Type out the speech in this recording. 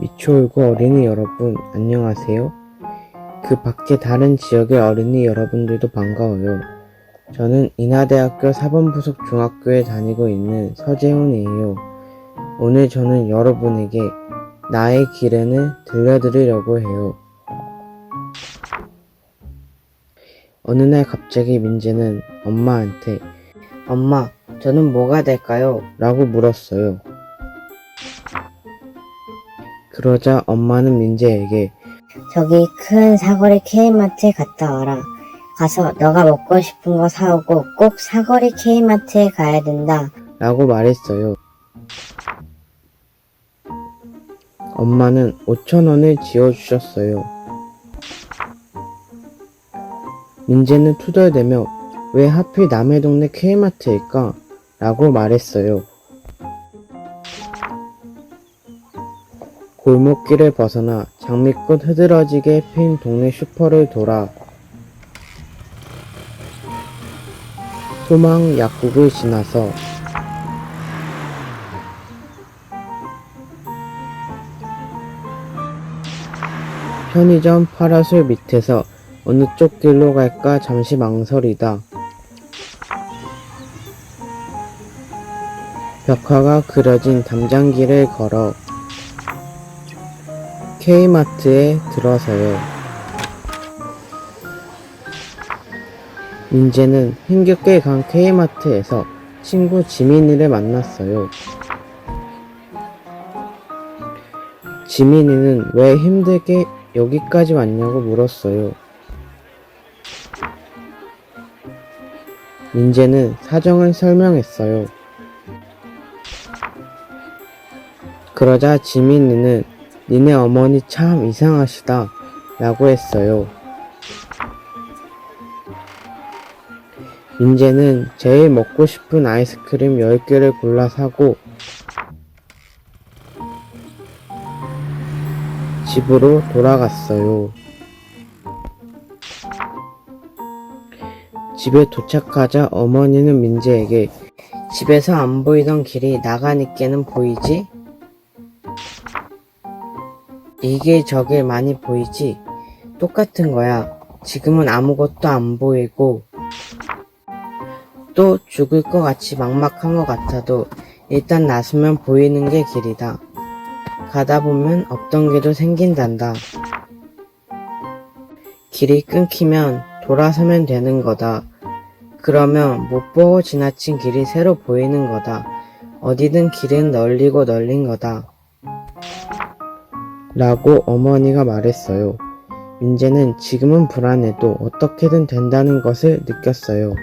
미추홀구 어린이 여러분, 안녕하세요. 그 밖에 다른 지역의 어린이 여러분들도 반가워요. 저는 인하대학교 사범부속 중학교에 다니고 있는 서재훈이에요. 오늘 저는 여러분에게 나의 길은을 들려드리려고 해요. 어느 날 갑자기 민재는 엄마한테 엄마, 저는 뭐가 될까요? 라고 물었어요. 그러자 엄마는 민재에게 저기 큰 사거리 K마트에 갔다 와라. 가서 너가 먹고 싶은 거 사오고 꼭 사거리 K마트에 가야 된다. 라고 말했어요. 엄마는 5천원을 지어주셨어요. 민재는 투덜대며 왜 하필 남의 동네 K마트일까? 라고 말했어요. 골목길을 벗어나 장미꽃 흐드러지게 핀 동네 슈퍼를 돌아 소망 약국을 지나서 편의점 파라솔 밑에서 어느 쪽 길로 갈까 잠시 망설이다. 벽화가 그려진 담장길을 걸어 K마트에 들어서요. 민재는 힘겹게 간 K마트에서 친구 지민이를 만났어요. 지민이는 왜 힘들게 여기까지 왔냐고 물었어요. 민재는 사정을 설명했어요. 그러자 지민이는 니네 어머니 참 이상하시다 라고 했어요. 민재는 제일 먹고 싶은 아이스크림 10개를 골라 사고 집으로 돌아갔어요. 집에 도착하자 어머니는 민재에게 집에서 안 보이던 길이 나가니께는 보이지? 이게 저게 많이 보이지? 똑같은 거야. 지금은 아무것도 안 보이고 또 죽을 것 같이 막막한 것 같아도 일단 나서면 보이는 게 길이다. 가다 보면 없던 길도 생긴단다. 길이 끊기면 돌아서면 되는 거다. 그러면 못 보고 지나친 길이 새로 보이는 거다. 어디든 길은 널리고 널린 거다. 라고 어머니가 말했어요. 민재는 지금은 불안해도 어떻게든 된다는 것을 느꼈어요.